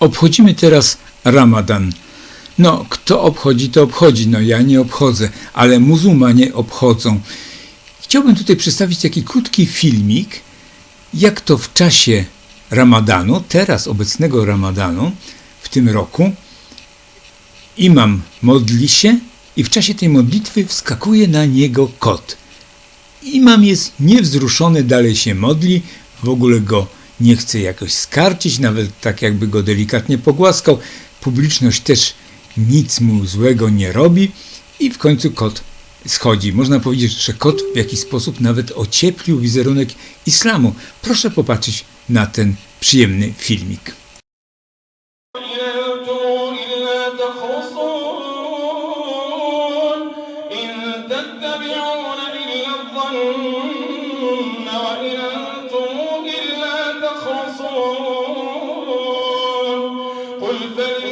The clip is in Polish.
Obchodzimy teraz Ramadan. No, kto obchodzi, to obchodzi. No, ja nie obchodzę, ale muzułmanie obchodzą. Chciałbym tutaj przedstawić taki krótki filmik, jak to w czasie Ramadanu, teraz obecnego Ramadanu, w tym roku, imam modli się i w czasie tej modlitwy wskakuje na niego kot. Imam jest niewzruszony, dalej się modli, w ogóle go nie chce jakoś skarcić, nawet tak jakby go delikatnie pogłaskał. Publiczność też nic mu złego nie robi i w końcu kot schodzi. Można powiedzieć, że kot w jakiś sposób nawet ocieplił wizerunek islamu. Proszę popatrzeć na ten przyjemny filmik. إن أنتم إلا تخرصون إن تتبعون إلا الظن الفريق